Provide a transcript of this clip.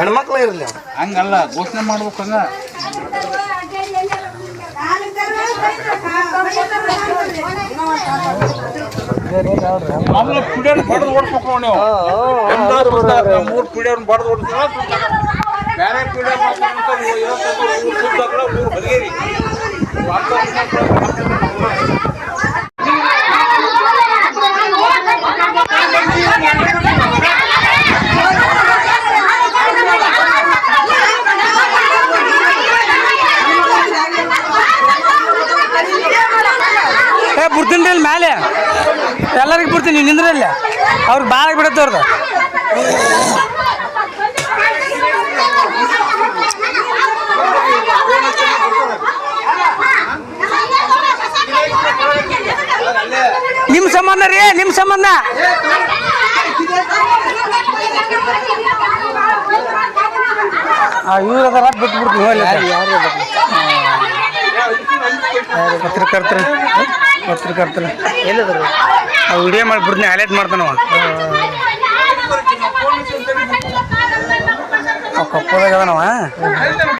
ಹೆಣ್ಮಕ್ಳು ಇರಲಿ ಹಂಗಲ್ಲ ಘೋಷಣೆ ಮಾಡ್ಬೇಕು ಮೊದಲು ಪಿಡಿಯನ್ ಬಡದು ಓಡಿಸ್ಬೇಕು ನೀವು ಮೂರ್ ಬಡದು ಬೇರೆ ಪಿಡಿಯನ್ ಊರು ಸುತ್ತಾಗಲ್ಲ ಮೂರು ಬದಿಗೇರಿ. ಬಿಡ್ತೀನಿ ಇಲ್ಲಿ ಮೇಲೆ ಎಲ್ಲರಿಗೂ ಬಿಡ್ತೀನಿ ನಿಂದ್ರಲ್ಲ. ಅವ್ರಿಗೆ ಭಾಳ ಬಿಡುತ್ತೆ ಅವ್ರದ್ದು ನಿಮ್ಮ ಸಂಬಂಧ ರೀ ನಿಮ್ಮ ಸಂಬಂಧ. ಇವ್ರು ಅದರ ಹೋಗ್ಲಿ ಪತ್ರಕರ್ತರು ಪತ್ರಕರ್ತರು ಎಲ್ಲಿದ್ರು ವಿಡಿಯೋ ಮಾಡಿ ಬಿಡ್ತೀನಿ ಹೈಲೈಟ್ ಮಾಡ್ತಾನವ ಕೊಪ್ಪದಾಗ ಅದನವ